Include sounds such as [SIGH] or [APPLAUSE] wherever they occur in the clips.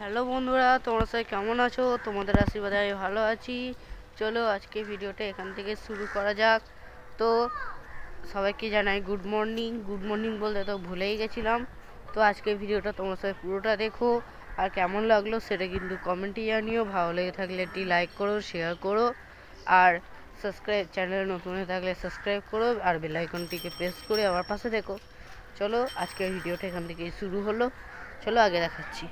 Hello বন্ধুরা, তোমরা সবাই কেমন আছো? তোমাদের আশীর্বাদে আমি ভালো আছি। চলো আজকে ভিডিওটা এখান থেকে শুরু করা যাক। তো সবাইকে জানাই গুড মর্নিং গুড মর্নিং বলতে তো ভুলেই গেছিলাম। তো আজকে ভিডিওটা তোমরা সবাই পুরোটা দেখো। আর কেমন লাগল সেটা কিন্তু কমেন্টে জানিও। ভালো লেগে থাকলে একটি লাইক করো শেয়ার করো। আর সাবস্ক্রাইব চ্যানেলে নতুন হয়ে থাকলে সাবস্ক্রাইব করো আর বেল আইকনটিকে প্রেস করে আমার পাশে দেখো চলো, আজকের ভিডিওটা এখান থেকে শুরু হলো। চলো, আগে দেখাচ্ছি।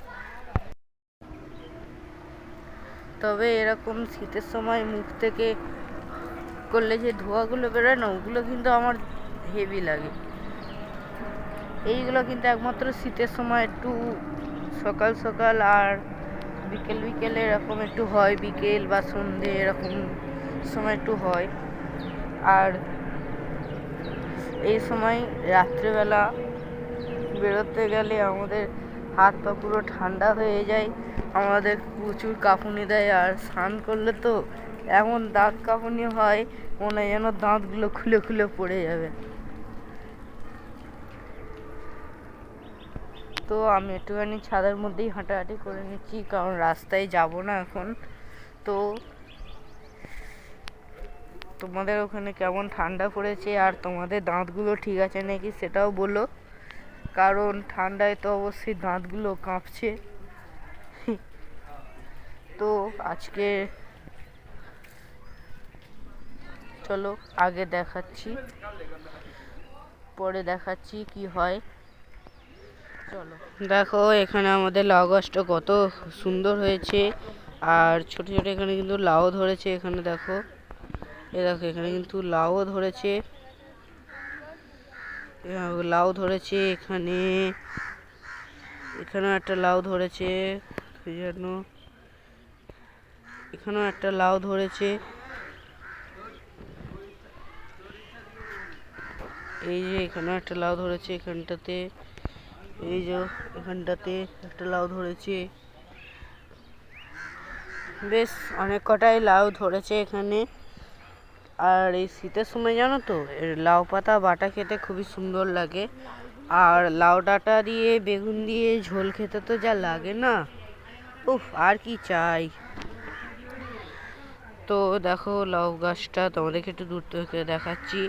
তবে এরকম শীতের সময় মুখ থেকে করলে যে ধোঁয়াগুলো বেরোয় না, ওগুলো কিন্তু আমার হেভি লাগে। এইগুলো কিন্তু একমাত্র শীতের সময় একটু সকাল সকাল আর বিকেল বিকেলে এরকম একটু হয়, বিকেল বা সন্ধে এরকম সময় একটু হয়। আর এই সময় রাত্রেবেলা বেরোতে গেলে আমাদের হাত পা পুরো ঠান্ডা হয়ে যায়। আমাদের প্রচুর কাঁপুনি দেয় আর স্নান করলে তো এমন দাঁত কাঁপুনি হয়, মনে যেন দাঁতগুলো খুলে খুলে পড়ে যাবে। তো আমি একটুখানি ছাদের মধ্যেই হাঁটাহাঁটি করে নিচ্ছি, কারণ রাস্তায় যাব না এখন। তো তোমাদের ওখানে কেমন ঠান্ডা পড়েছে আর তোমাদের দাঁতগুলো ঠিক আছে নাকি সেটাও বলো। কারণ ঠান্ডায় তো অবশ্যই দাঁতগুলো কাঁপছে। তো আজকে চলো আগে দেখাচ্ছি। পরে দেখাচ্ছি কি হয়। চলো। দেখো এখানে আমাদের লাউ গাছটা কত সুন্দর হয়েছে। আর ছোট ছোট এখানে কিন্তু লাউ ধরেছে, এখানে দেখো। এ দেখো, এখানে কিন্তু লাউ ধরেছে। লাউ ধরেছে এখানে। এখানেও একটা লাউ ধরেছে যেন এখানেও একটা লাউ ধরেছে। এই যে এখানেও একটা লাউ ধরেছে এখানটাতে। এই যে এখানটাতে একটা লাউ ধরেছে। বেশ, অনেক কটাই লাউ ধরেছে এখানে। আর এই শীতের সময় জানো তো এর লাউ পাতা বাটা খেতে খুবই সুন্দর লাগে। আর লাউ ডাঁটা দিয়ে বেগুন দিয়ে ঝোল খেতে তো যা লাগে না। উফ আর কি চাই। তো দেখো লাউ গাছটা তোমাদেরকে একটু দূর থেকে দেখাচ্ছি।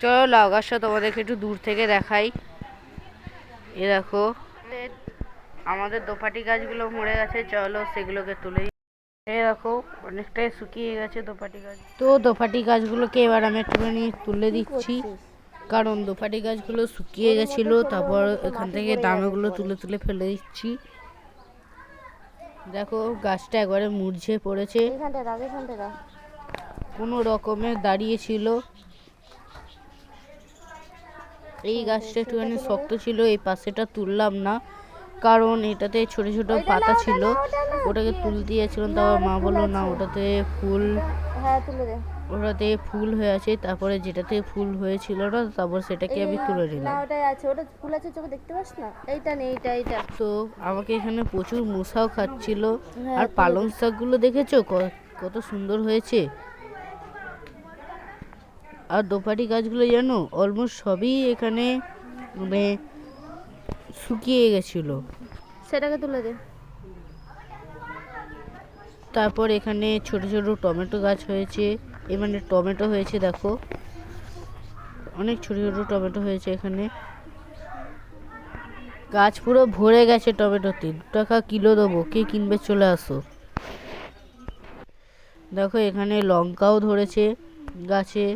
চলো লাউ গাছটা তোমাদেরকে একটু দূর থেকে দেখাই। এ দেখো আমাদের দোপাটি গাছগুলো মরে গেছে চলো সেগুলোকে তুলে এই দেখো অনেকটাই শুকিয়ে গেছে দোপাটি গাছ। তো দোপাটি গাছগুলোকে এবার আমি একটুখানি তুলে দিচ্ছি। কারণ দোপাটি গাছগুলো শুকিয়ে গেছিল তারপর এখান থেকে দানাগুলো তুলে তুলে ফেলে দিচ্ছি। দেখো গাছটা একবারে মূর্ঝে পড়েছে। কোনো রকমে দাঁড়িয়েছিল এই গাছটা একটুখানি শক্ত ছিল এই পাশেটা তুললাম না। কারণ এটাতে ছোট ছোট পাতা ছিল ওটাকে তুলতে যাচ্ছিলাম তারপর মা বলল না ওটাতে ফুল হ্যাঁ ওটাতে ফুল হয়ে আছে তারপরে যেটাতে ফুল হয়েছিল না তারপর সেটাকে আমি তুলে নিলাম। ওটাই আছে ওটা ফুল আছে চোখে দেখতে পাস না? এইটা নেই এইটা এইটা। তো আমাকে এখানে প্রচুর মশাও খাচ্ছিল। হ্যাঁ, আর পালং শাকগুলো দেখেছ? কত সুন্দর হয়েছে। আর দোপাটি গাছগুলো জানো অলমোস্ট সবই এখানে মানে শুকিয়ে গেছিল। সেটাকে তুলে দে। তারপর এখানে ছোট ছোট টমেটো গাছ হয়েছে। এ মানে টমেটো হয়েছে দেখো। অনেক ছোট ছোট টমেটো হয়েছে এখানে। গাছ পুরো ভরে গেছে টমেটোতে। দু টাকা কিলো দেবো। কে কিনবে চলে আসো। দেখো এখানে লঙ্কাও ধরেছে গাছে।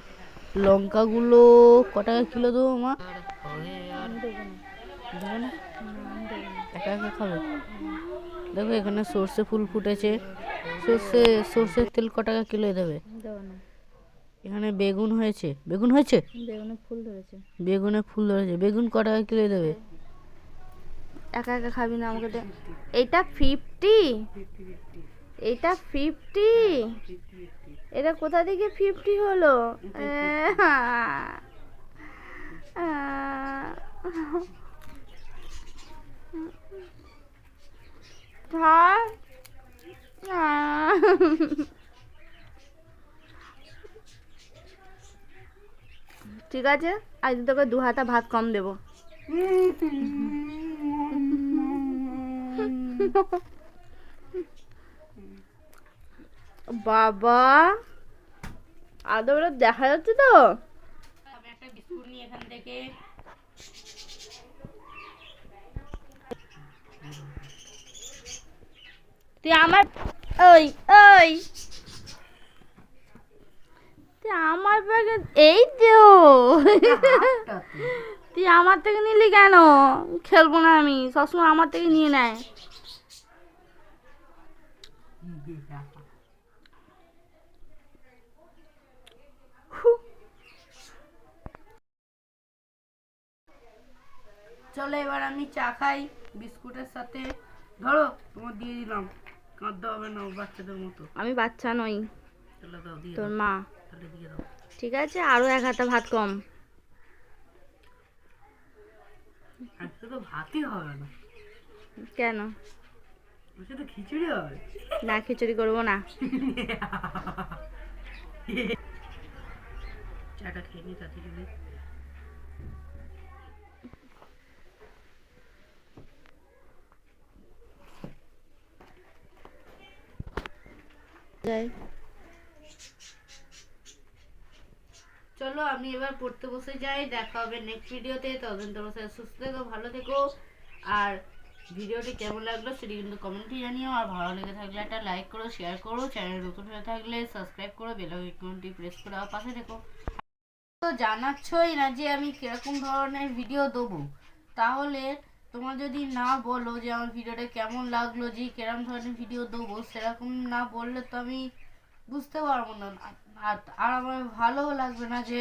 লঙ্কাগুলো ক টাকা কিলো দেবো মা? দেবে না? একা একা খাবে? দেখো এখানে সর্ষে ফুল ফুটেছে। সর্ষে সর্ষের তেল ক টাকা কিলো দেবে? এখানে বেগুন হয়েছে। বেগুন হয়েছে? বেগুনে ফুল ধরেছে। বেগুনে ফুল ধরেছে। বেগুন ক টাকা কিলো দেবে? একা একা খাবি না আমাকে এইটা ফিফটি এইটা ফিফটি এটা কোথা থেকে ফিফটি হলো? [LAUGHS] ভাই ঠিক আছে আজ তোকে দু হাতা ভাত কম দেবো। বাবা আদৌ দেখা যাচ্ছে তো। একটা বিস্কুট নিই এখান থেকে। তুই আমার ওই ওই। তুই আমার ব্যাগে এই তো। তুই আমার থেকে নিলি কেন? খেলব না আমি। সবসময় আমার থেকে নিয়ে নেয়। চলো এবার আমি চা খাই বিস্কুটের সাথে। ধরো তোমার দিয়ে দিলাম। কাঁদতে হবে না বাচ্চাদের মতো। আমি বাচ্চা নই। তোর মা। ঠিক আছে আরও এক হাতা ভাত কম। আজকে তো ভাতই হবে না। কেন? তো খিচুড়ি হবে। না খিচুড়ি করব না। [LAUGHS] চাটা খেয়ে নি তাতে যদি যাই চলো, আমি এবার পড়তে বসে যাই, দেখা হবে নেক্সট ভিডিওতে সবাই সুস্থ থেকো, ভালো থেকো। আর ভিডিওটি কেমন লাগল সেটি কিন্তু কমেন্টে জানিও। আর ভালো লেগে থাকলে একটা লাইক করো শেয়ার করো। চ্যানেল নতুন হয়ে থাকলে সাবস্ক্রাইব করো বেল আইকনটি প্রেস করে আমার পাশে দেখো তো জানাচ্ছই না যে আমি কীরকম ধরনের ভিডিও দেবো। তাহলে তোমরা যদি না বলো যে আমার ভিডিওটা কেমন লাগল, যে কীরকম ধরনের ভিডিও দেবো, সেরকম না বললে তো আমি বুঝতে পারব না। আর আমার ভালোও লাগবে না যে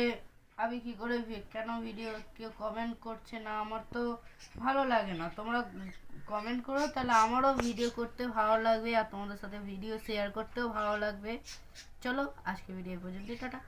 আমি কি করে কেন ভিডিও কেউ কমেন্ট করছে না, আমার তো ভালো লাগে না। তোমরা কমেন্ট করো, তাহলে আমারও ভিডিও করতে ভালো লাগবে আর তোমাদের সাথে ভিডিও শেয়ার করতেও ভালো লাগবে। চলো আজকে ভিডিও পর্যন্ত টাটা।